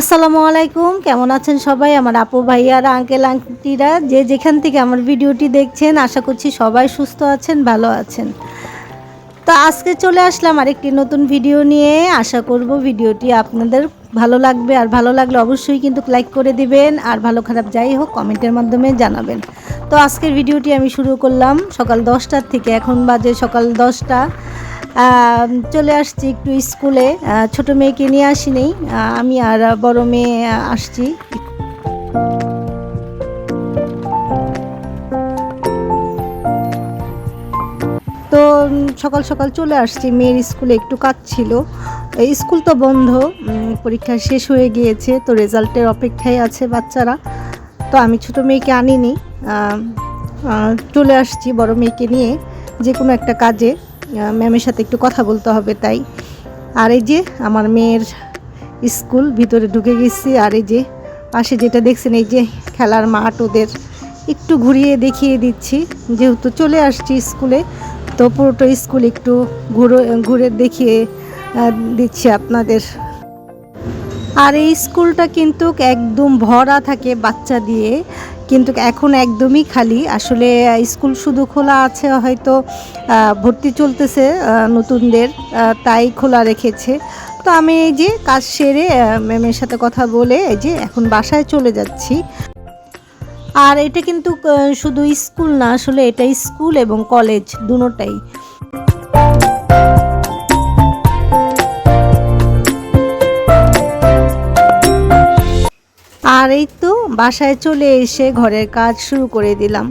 আসসালামু আলাইকুম। কেমন আছেন সবাই? আমার আপু ভাইয়ারা আঙ্কেল আন্টিরা যে যেখান থেকে আমার ভিডিওটি দেখছেন, আশা করছি সবাই সুস্থ আছেন, ভালো আছেন। তো আজকে চলে আসলাম আরেকটি নতুন ভিডিও নিয়ে। আশা করব ভিডিওটি আপনাদের ভালো লাগবে। আর ভালো লাগলে অবশ্যই কিন্তু লাইক করে দিবেন। আর ভালো খারাপ যাই হোক কমেন্টের মাধ্যমে জানাবেন। তো আজকের ভিডিওটি আমি শুরু করলাম সকাল দশটার থেকে। এখন বাজে সকাল দশটা। চলে আসছি একটু স্কুলে। ছোট মেয়েকে নিয়ে আসিনি আমি আর বড় মেয়ে আসছি। তো সকাল সকাল চলে আসছি। মেয়ের স্কুলে একটু কাজ ছিল। স্কুল তো বন্ধ পরীক্ষা শেষ হয়ে গিয়েছে, তো রেজাল্টের অপেক্ষায় আছে বাচ্চারা। তো আমি ছোট মেয়েকে আনিনি চলে আসছি বড় মেয়েকে নিয়ে যে কোনো একটা কাজে। ম্যামের সাথে একটু কথা বলতে হবে তাই। আর এই যে আমার মেয়ের স্কুল ভিতরে ঢুকে গেছি, আর এই যে পাশে যেটা দেখছেন, এই যে খেলার মাঠ ওদের একটু ঘুরিয়ে দেখিয়ে দিচ্ছি। যেহেতু চলে আসছি স্কুলে, তো পুরোটা স্কুল একটু ঘুরে ঘুরে দেখিয়ে দিচ্ছি আপনাদের। আর এই স্কুলটা কিন্তু একদম ভরা থাকে বাচ্চা দিয়ে। কিন্তু এখন একদমই খালি। আসলে স্কুল শুধু খোলা আছে হয়তো ভর্তি চলতেছে নতুনদের তাই খোলা রেখেছে। তো আমি এই যে কাজ সেরে ম্যামের সাথে কথা বলে এই যে এখন বাসায় চলে যাচ্ছি। আর এটা কিন্তু শুধু স্কুল না, আসলে এটা স্কুল এবং কলেজ দুটোটাই। আর এই তো বাসায় চলে এসে ঘরের কাজ শুরু করে দিলাম।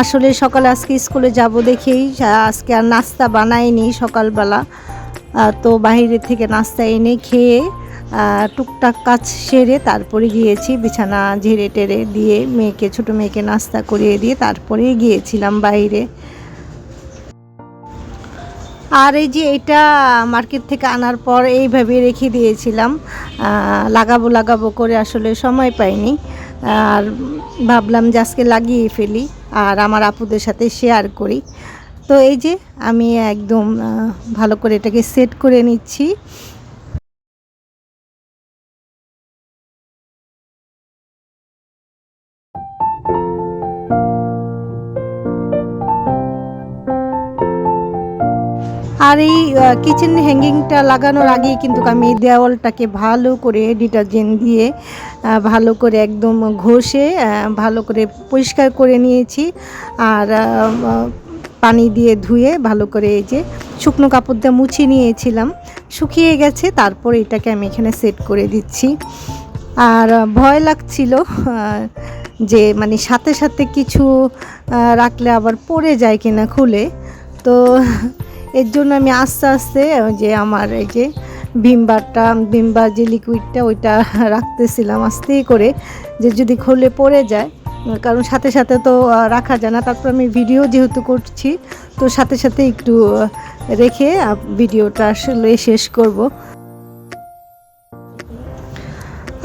আসলে সকাল আজকে স্কুলে যাব দেখেই, আজকে আর নাস্তা বানাইনি সকালবেলা। তো বাইরে থেকে নাস্তা এনে খেয়ে টুকটাক কাজ সেরে তারপরে গিয়েছি বিছানা ঝেড়ে টেরে দিয়ে মেয়েকে, ছোট মেয়েকে নাস্তা করিয়ে দিয়ে তারপরে গিয়েছিলাম বাইরে। আর এই যে এটা মার্কেট থেকে আনার পর এইভাবে রেখে দিয়েছিলাম। লাগাবো লাগাবো করে আসলে সময় পাইনি। আর ভাবলাম যে আজকে লাগিয়ে ফেলি আর আমার আপুদের সাথে শেয়ার করি। তো এই যে আমি একদম ভালো করে এটাকে সেট করে নিচ্ছি। আর এই কিচেন হ্যাঙ্গিংটা লাগানোর আগেই কিন্তু আমি দেওয়ালটাকে ভালো করে ডিটারজেন্ট দিয়ে ভালো করে একদম ঘষে ভালো করে পরিষ্কার করে নিয়েছি। আর পানি দিয়ে ধুয়ে ভালো করে এই যে শুকনো কাপড় দিয়ে মুছিয়ে নিয়েছিলাম। শুকিয়ে গেছে, তারপর এটাকে আমি এখানে সেট করে দিচ্ছি। আর ভয় লাগছিল যে মানে সাথে সাথে কিছু রাখলে আবার পড়ে যায় কিনা খুলে। তো এর জন্য আমি আস্তে আস্তে যে আমার এই যে ভিমবারটা ভিমবার যে লিকুইডটা ওইটা রাখতেছিলাম আস্তে করে, যে যদি খুলে পড়ে যায়। কারণ সাথে সাথে তো রাখা যায় না। তারপর আমি ভিডিও যেহেতু করছি, তো সাথে সাথে একটু রেখে ভিডিওটা আসলে শেষ করব।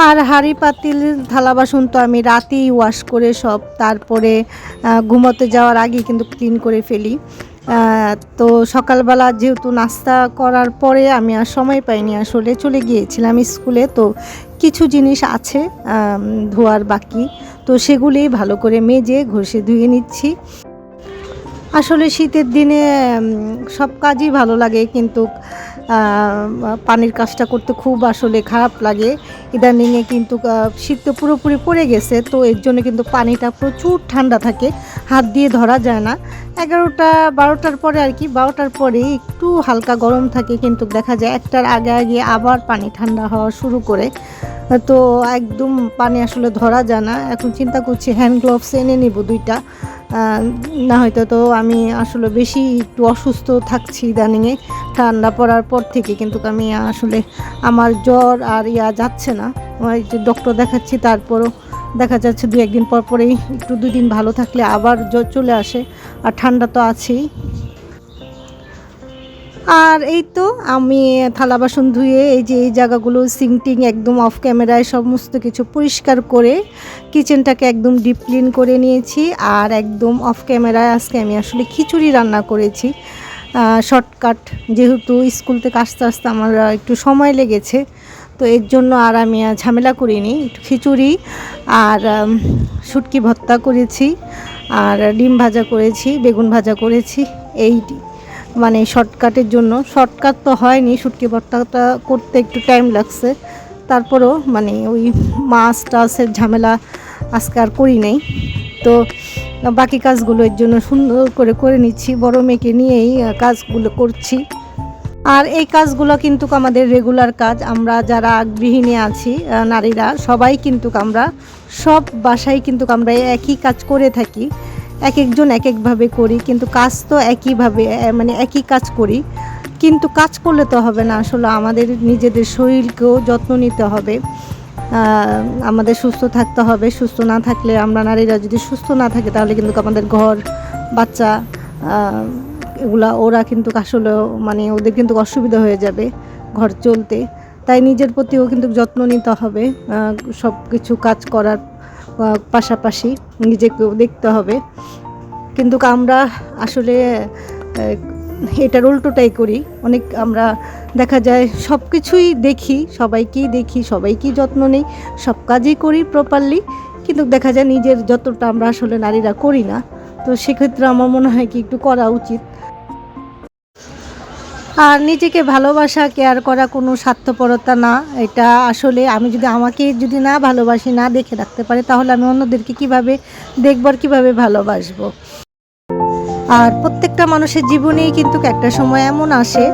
আর হাঁড়ি পাতিল, থালা বাসন তো আমি রাতেই ওয়াশ করে সব, তারপরে ঘুমোতে যাওয়ার আগে কিন্তু ক্লিন করে ফেলি। তো সকালবেলা যেহেতু নাস্তা করার পরে আমি আর সময় পাইনি আসলে, চলে গিয়েছিলাম স্কুলে, তো কিছু জিনিস আছে ধোয়ার বাকি, তো সেগুলি ভালো করে মেজে ঘষে ধুয়ে নিচ্ছি। আসলে শীতের দিনে সব কাজই ভালো লাগে, কিন্তু পানির কাজটা করতে খুব আসলে খারাপ লাগে। ইদানিংয়ে কিন্তু শীত তো পুরোপুরি পড়ে গেছে, তো এর জন্য কিন্তু পানিটা প্রচুর ঠান্ডা থাকে। হাত দিয়ে ধরা যায় না। এগারোটা, বারোটার পরে আর কি, বারোটার পরে একটু হালকা গরম থাকে, কিন্তু দেখা যায় একটার আগে আগে আবার পানি ঠান্ডা হওয়া শুরু করে। তো একদম পানি আসলে ধরা যায় না। এখন চিন্তা করছি হ্যান্ড গ্লোভস এনে নিব দুইটা। না হয়তো তো আমি আসলে বেশি একটু অসুস্থ থাকছি ইদানিংয়ে ঠান্ডা পড়ার পর থেকে কিন্তু আমি আসলে আমার জ্বর আর ইয়া যাচ্ছে না। ওই যে ডক্টর দেখাচ্ছি, তারপরও দেখা যাচ্ছে দু একদিন পর পরেই একটু দুদিন ভালো থাকলে আবার জ্বর চলে আসে। আর ঠান্ডা তো আছেই। আর এই তো আমি থালা বাসন ধুয়ে এই যে এই জায়গাগুলো সিংটিং একদম অফ ক্যামেরায় সমস্ত কিছু পরিষ্কার করে কিচেনটাকে একদম ডিপ ক্লিন করে নিয়েছি আর একদম অফ ক্যামেরায় আজকে আমি আসলে খিচুড়ি রান্না করেছি। শর্টকাট যেহেতু স্কুল থেকে আসতে আসতে আমার একটু সময় লেগেছে, তো এর জন্য আর আমি ঝামেলা করিনি। একটু খিচুড়ি আর শুটকি ভর্তা করেছি আর ডিম ভাজা করেছি, বেগুন ভাজা করেছি, এই মানে শর্টকাটের জন্য। শর্টকাট তো হয়নি, শুটকি ভর্তাটা করতে একটু টাইম লাগছে। তারপরও মানে ওই মাছ টাছের ঝামেলা আজকে আর করি নাই। তো বাকি কাজগুলো এর জন্য সুন্দর করে করে নিচ্ছি। বড় মেয়েকে নিয়েই কাজগুলো করছি। আর এই কাজগুলো কিন্তু আমাদের রেগুলার কাজ। আমরা যারা গৃহিণী আছি নারীরা, সবাই কিন্তু আমরা, সব বাসায় কিন্তু আমরা একই কাজ করে থাকি। এক একজন এক একভাবে করি, কিন্তু কাজ তো একইভাবে মানে একই কাজ করি। কিন্তু কাজ করলে তো হবে না, আসলে আমাদের নিজেদের শরীরকেও যত্ন নিতে হবে। আমাদের সুস্থ থাকতে হবে, সুস্থ না থাকলে আমরা নারীরা যদি সুস্থ না থাকে, তাহলে কিন্তু আমাদের ঘর, বাচ্চা এগুলা, ওরা কিন্তু আসলে মানে ওদের কিন্তু অসুবিধা হয়ে যাবে ঘর চলতে। তাই নিজের প্রতিও কিন্তু যত্ন নিতে হবে সব কিছু কাজ করার পাশাপাশি নিজেকেও দেখতে হবে। কিন্তু আমরা আসলে এটার উল্টোটাই করি। অনেক আমরা দেখা যায় সব কিছুই দেখি, সবাইকেই দেখি সবাইকেই যত্ন নেই, সব কাজই করি প্রপারলি কিন্তু দেখা যায় নিজের যতটা আমরা আসলে নারীরা করি না, তো সেক্ষেত্রে আমার মনে হয় কি একটু করা উচিত। আর নিজেকে ভালোবাসা কেয়ার করা কোনো স্বার্থপরতা না, এটা আসলে আমি যদি আমাকে যদি না ভালোবাসি, না দেখে রাখতে পারি, তাহলে আমি অন্যদেরকে কীভাবে দেখবার কীভাবে ভালোবাসবো? আর প্রত্যেকটা মানুষের জীবনেই কিন্তু একটা সময় এমন আসে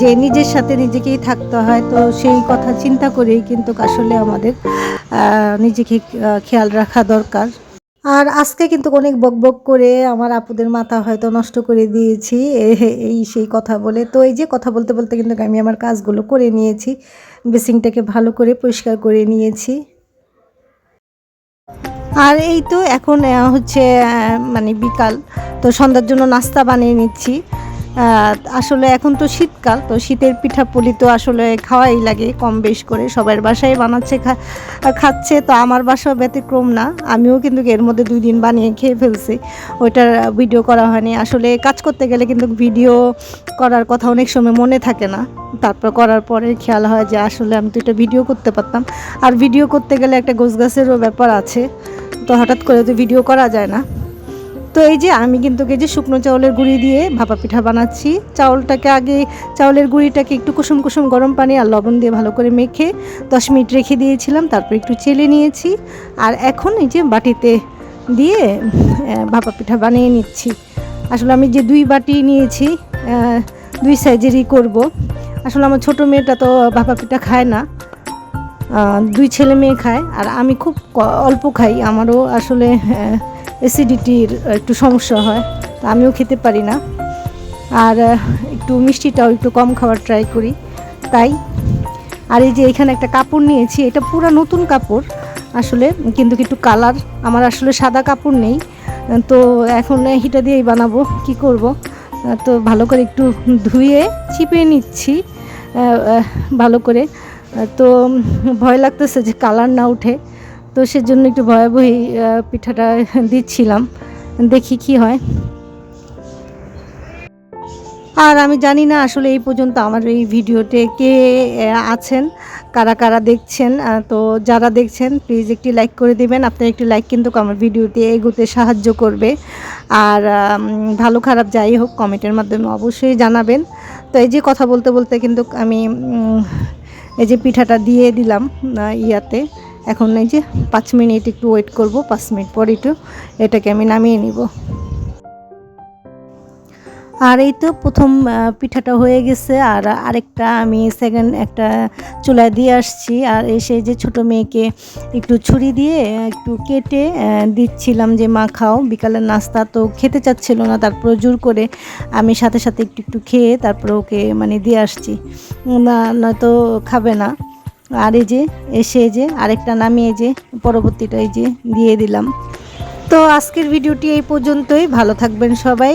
যে নিজের সাথে নিজেকেই থাকতে হয়। তো সেই কথা চিন্তা করেই কিন্তু আসলে আমাদের নিজেকে খেয়াল রাখা দরকার। আর আজকে কিন্তু অনেক বকবক করে আমার আপুদের মাথা হয়তো নষ্ট করে দিয়েছি এই সেই কথা বলে। তো এই যে কথা বলতে বলতে কিন্তু আমি আমার কাজগুলো করে নিয়েছি বেসিংটাকে ভালো করে পরিষ্কার করে নিয়েছি। আর এই তো এখন হচ্ছে মানে বিকাল, তো সন্ধ্যার জন্য নাস্তা বানিয়ে নিচ্ছি। আসলে এখন তো শীতকাল, তো শীতের পিঠাপুলি তো আসলে খাওয়াই লাগে কম বেশ করে। সবার বাসায় বানাচ্ছে খাচ্ছে, তো আমার বাসাও ব্যতিক্রম না। আমিও কিন্তু এর মধ্যে দুই দিন বানিয়ে খেয়ে ফেলছি। ওইটার ভিডিও করা হয়নি। আসলে কাজ করতে গেলে কিন্তু ভিডিও করার কথা অনেক সময় মনে থাকে না। তারপর করার পরে খেয়াল হয় যে আসলে আমি তো এটা ভিডিও করতে পারতাম। আর ভিডিও করতে গেলে একটা গোছ গাছেরও ব্যাপার আছে। তো হঠাৎ করে তো ভিডিও করা যায় না। তো এই যে আমি কিন্তু এই যে শুকনো চাউলের গুঁড়ি দিয়ে ভাপা পিঠা বানাচ্ছি, চাউলটাকে আগে, চাউলের গুঁড়িটাকে একটু কুসুম কুসুম গরম পানি আর লবণ দিয়ে ভালো করে মেখে দশ মিনিট রেখে দিয়েছিলাম, তারপর একটু চেলে নিয়েছি। আর এখন এই যে বাটিতে দিয়ে ভাপা পিঠা বানিয়ে নিচ্ছি। আসলে আমি যে দুই বাটি নিয়েছি দুই সাইজেরই করব। আসলে আমার ছোটো মেয়েটা তো ভাপা পিঠা খায় না। দুই ছেলে মেয়ে খায়, আর আমি খুব অল্প খাই, আমারও আসলে অ্যাসিডিটির একটু সমস্যা হয়, তো আমিও খেতে পারি না। আর একটু মিষ্টিটাও একটু কম খাওয়ার ট্রাই করি, তাই। আর এই যে এখানে একটা কাপড় নিয়েছি, এটা পুরো নতুন কাপড় আসলে, কিন্তু একটু কালার আমার আসলে সাদা কাপড় নেই, তো এখন হিটা দিয়েই বানাবো, কি করব? তো ভালো করে একটু ধুয়ে চিপে নিচ্ছি ভালো করে। তো ভয় লাগতেছে যে কালার না উঠে। তো সেজন্য একটু ভয়াবহী পিঠাটা দিচ্ছিলাম। দেখি কি হয়। আর আমি জানি না আসলে এই পর্যন্ত আমার এই ভিডিওতে কে আছেন, কারা কারা দেখছেন তো যারা দেখছেন প্লিজ একটি লাইক করে দেবেন। আপনার একটি লাইক কিন্তু আমার ভিডিওতে এগোতে সাহায্য করবে। আর ভালো খারাপ যাই হোক কমেন্টের মাধ্যমে অবশ্যই জানাবেন। তো এই যে কথা বলতে বলতে কিন্তু আমি এই যে পিঠাটা দিয়ে দিলাম ইয়াতে। এখন এই যে পাঁচ মিনিট একটু ওয়েট করব, পাঁচ মিনিট পর একটু এটাকে আমি নামিয়ে নিব। আর এই তো প্রথম পিঠাটা হয়ে গেছে। আর আরেকটা আমি সেকেন্ড একটা চুলায় দিয়ে আসছি। আর এসে যে ছোট মেয়েকে একটু ছুরি দিয়ে একটু কেটে দিচ্ছিলাম যে, মা, খাও। বিকালের নাস্তা তো খেতে চাচ্ছিল না। তারপর জোর করে আমি সাথে সাথে একটু একটু খেয়ে তারপর ওকে মানে দিয়ে আসছি। না নয়তো খাবে না। আর এই যে, এসে যে আরেকটা নামিয়ে যে পরবর্তীটা এই যে দিয়ে দিলাম। তো আজকের ভিডিওটি এই পর্যন্তই। ভালো থাকবেন সবাই।